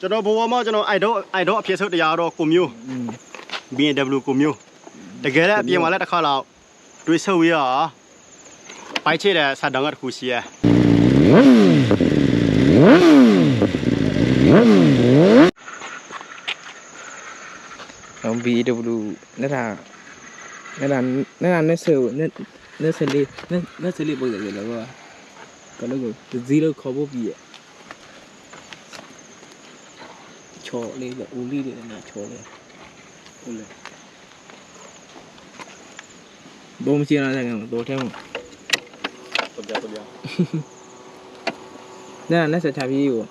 ကျွန်တော်ဘဝမှာကျွန်တော် idol idol အဖြစ်ဆုံးတရားတော့ကိုမျိုးอืม BMW ကိုမျိုးတကယ်လည်းအပြင်မှာလည်းတစ်ခါတော့တွေးဆုပ်ရပိုက်ချတဲ့စာတောင်းကတစ်ခုရှိရဲအောင် BW နဲ့တာနဲ့တာနဲ့တာနဲ့ဆိုနဲ့နဲ့စလေးနဲ့နဲ့စလေးပုံစံလောကကလည်းကို0ခေါ်ဖို့ပြီးရ ချော်လေးကဦးလေးတွေနဲ့ချော်လေးဟုတ်လေဘုံချင်လာတဲ့ကတော့ထဲမှာတော်ပြတော်ပြနဲ့နဲ့ဆက်ချပြီးကို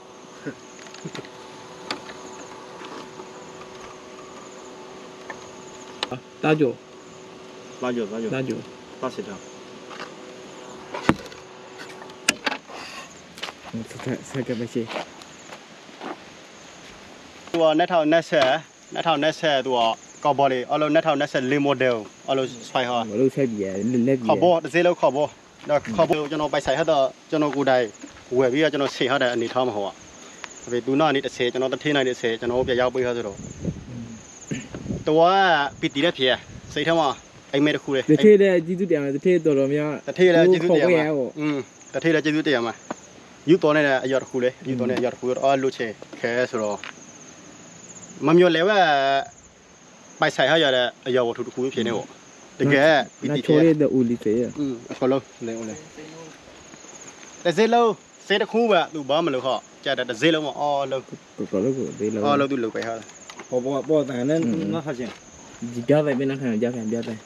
တာကြိုလာကြလာကြတာကြို ပါစစ်တာ ဆက်ဆက်ကမရှိ သူက2020 2020သူကကော်ဘော်လေးအလုံး2024 model အလုံးဆွိုင်းဟာမလို့ဆက်ပြီးရလက်ပြီးခေါ်ဘောတစ်စင်းလောက်ခေါ်ဘောတော့ခေါ်ဘောကျွန်တော်ပိုက်ဆိုင်ဟတော့ကျွန်တော်ကိုယ်တိုင်ဝယ်ပြီးတော့ကျွန်တော်ဆေဟတဲ့အနေထားမှာဟောပါဒါပေမဲ့သူနာနေ30ကျွန်တော်တထင်းနိုင်တဲ့30ကျွန်တော်ပြရောက်ပေးရဆိုတော့တော့ပီတီလက်ဖြစ်စိတ်ထဲမှာအိမ်မဲတစ်ခုလေတထေးတဲ့ကြီးစုတရားတထေးတော်တော်များတထေးလည်းကျေးဇူးတရားခေါ်မှာခဲ့ရပေါ့อืมတထေးလည်းကျေးဇူးတရားမှာယူတော်နေတဲ့အရာတစ်ခုလေယူတော်နေတဲ့အရာတစ်ခုတော့အလွတ်ချေခဲဆိုတော့ မမျိုးလဲဝဲပိုက်ဆိုင်ဟရတဲ့အရာဝတ္ထုတစ်ခုဖြစ်နေပေါ့တကယ်ပီနာတီချိုးဖြစ်ရတဲ့ဦးလေးစေရอืมအခေါ်လုံးလဲဦးလဲတစ်စင်းလုံးစေးတစ်ခုပဲသူဘာမလို့ဟောကြာတဲ့တစ်စင်းလုံးမအော်လုံးကိုကိုလို့ကိုဒေးလို့အော်လုံးသူလုတ်ပဲဟာပေါ်ပေါ်ပေါ်တန်နဲ့ငါခချင်းဒီကြပဲပြန်ခံကြခံကြတယ်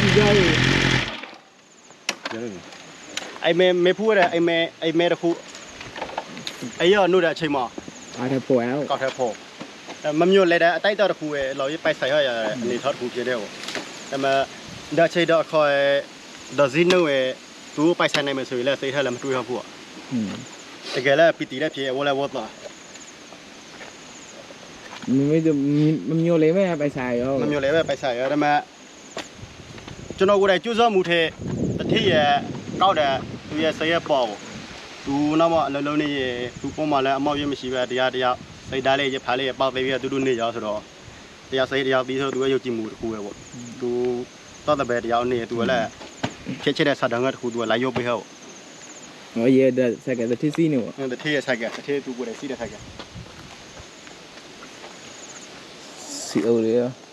တမီးလေးကြည့်ကြရည်အိမ်မဲမေဖူးရတဲ့အိမ်မဲအိမ်မဲတစ်ခုအဲ့ရနှုတ်တဲ့အချိန်မှာအားထပေါ်အောင်ကောက်ထဲဖို့မမျိုးလဲတဲ့အတိုက်တော့တစ်ခုရဲ့လော်ရေးပိုက်ဆိုင်ရရတဲ့အနေထားတစ်ခုဖြစ်တဲ့ပေါ့ဒါမှဒါချိတော့ခေါ်ဒဇင်းနွေသူပိုက်ဆိုင်နိုင်မယ်ဆိုရင်လည်းစိတ်ထဲလည်းမတွေးရဘူးอืมတကယ်လည်းပီတီလည်းဖြစ်ဝလဲဝတ်တာမမေတို့မမျိုးလေးမဲ့ပိုက်စားရောမမျိုးလည်းပဲပိုက်ဆိုင်ရဒါမှ ကျွန်တော်ကိုယ်တိုင်ကြိုးစားမှုထဲတစ်ထည့်ရကောက်တဲ့သူရဲ့စိတ်ရဲ့ပေါ့သူနောက်မှအလုံးလုံးနေရသူပုံမှန်လည်းအမောက်ရမရှိပဲတရားတရားစိတ်ဓာတ်လေးရဖားလေးပေါက်သေးပြီးတူတူနေကြဆိုတော့တရားစိတ်တရားပြီးဆိုသူရဲ့ယုတ်ကြည်မှုတစ်ခုပဲပေါ့သူတော့တဲ့ပဲတရားနေသူကလည်းဖြစ်ချစ်တဲ့စာတန်ကတစ်ခုသူကလာရုပ်ပေးဟောဟောရတဲ့ဆက်ကတတိစီနေပေါ့အဲ့တစ်ထည့်ရဆိုင်ကတစ်ထည့်သူကိုယ်တိုင်စီးတဲ့ဆိုင်ကစီအိုလေး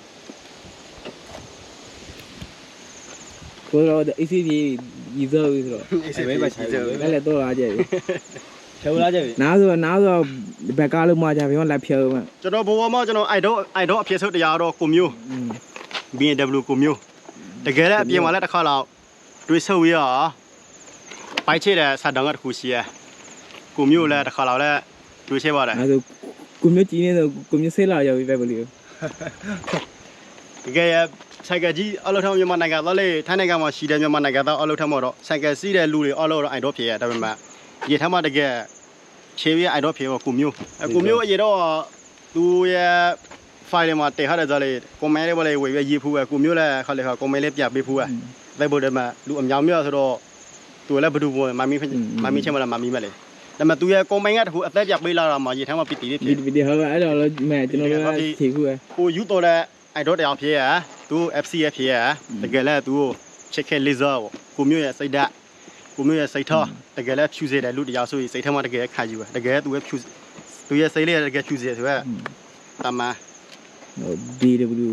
ကိုရောတဲ့ ACD ရီဇော်ပြီးဆိုတော့အေးပဲပါရှိကြလည်းလည်းတော့လာကြပြီဖြုံလာကြပြီနားဆိုနားဆိုဘက်ကားလို့မှကြပြီဟောလက်ဖြုံးမှကျွန်တော်ဘဝမှာကျွန်တော် idol idol အဖြစ်ဆုံးတရားတော့ကိုမျိုးอืม BMW ကိုမျိုးတကယ်လည်းအပြင်မှာလည်းတစ်ခါတော့တွေးဆုပ်ရပိုက်ချတဲ့စာတောင်းကတစ်ခုရှိရဲကိုမျိုးလည်းတစ်ခါတော့လည်းတွေးချပါတယ်အဲဆိုကိုမျိုးကြီးနေဆိုကိုမျိုးဆေးလာရောက်ပြီပဲဘလို့တကယ် ဆိုင်ကကြီးအလုပ်ထမ်းမြန်မာနိုင်ငံတော့လေထိုင်းနိုင်ငံမှာရှိတဲ့မြန်မာနိုင်ငံသားအလုပ်ထမ်းမှာတော့ဆိုင်ကစီးတဲ့လူတွေအလုပ်တော့ idol ဖြစ်ရဒါပေမဲ့ရေထမ်းမှာတကယ်ချေးပြီး idol ဖြစ်တော့ကိုမျိုးအကိုမျိုးအရေတော့သူရဲ့ file မှာတင်ထားတဲ့ဇာတ်လေး comment လေးပဲလေးဝေပြီးရေးဖူးပဲကိုမျိုးလည်းခါလေခါ comment လေးပြပေးဖူးပဲလိုက်ဖို့တည်းမှာလူအများများဆိုတော့သူလည်းဘယ်သူမမမီမမီချင်းမလားမမီမလဲဒါပေမဲ့သူရဲ့ကွန်ပိုင်ကတခုအသက်ပြပေးလာတာမှာရေထမ်းမှာပီတီလေးဖြဒီစ်ဗီဒီယိုအဲ့တော့မဲကျွန်တော်တို့ဖြေခုပဲကိုယူတော်တဲ့အိုက်ဒေါတရားဖြစ်ရ သူ FCF ဖြစ်ရတကယ်လည်းသူကိုချစ်ခဲလေးစားပေါ့ကိုမျိုးရဲ့စိတ်ဓာတ်ကိုမျိုးရဲ့စိတ်ထားတကယ်လည်းဖြူစေတယ်လူတရားဆိုရင်စိတ်ထဲမှာတကယ်ခါယူပဲတကယ်သူရဲ့ဖြူသူရဲ့စိတ်လေးတကယ်ဖြူစေဆိုတော့တမန် BW